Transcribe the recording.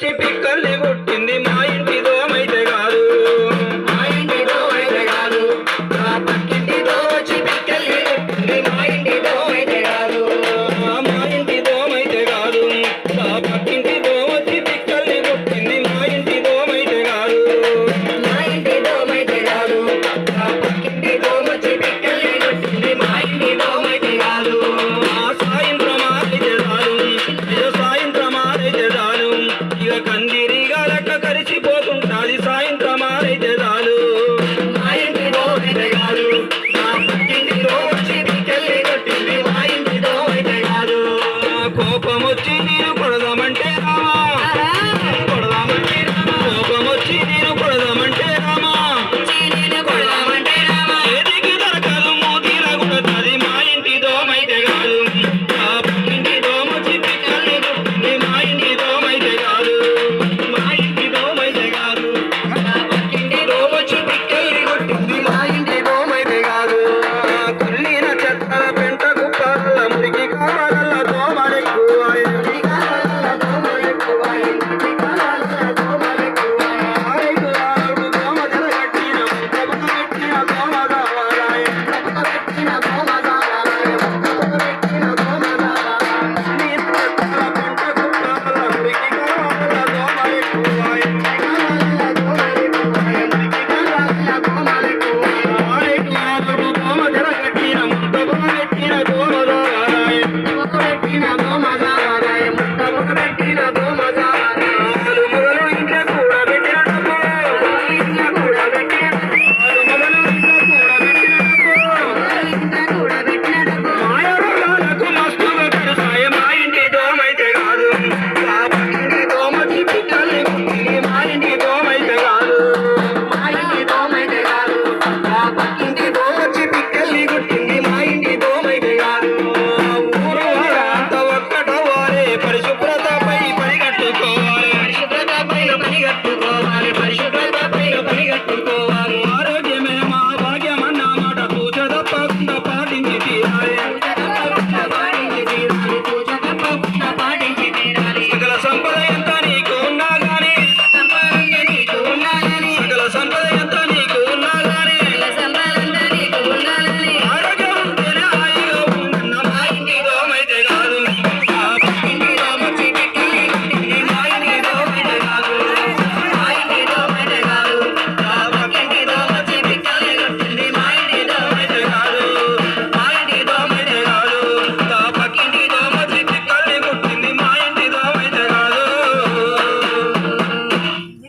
పిచ్చి పిక్కల్ని కొట్టింది మా లెక్క కరిచిపోతుంటాది సాయంత్రం ఆరైతే చాలు. కోపం వచ్చి నేను కొడదామంటే రావా? Santo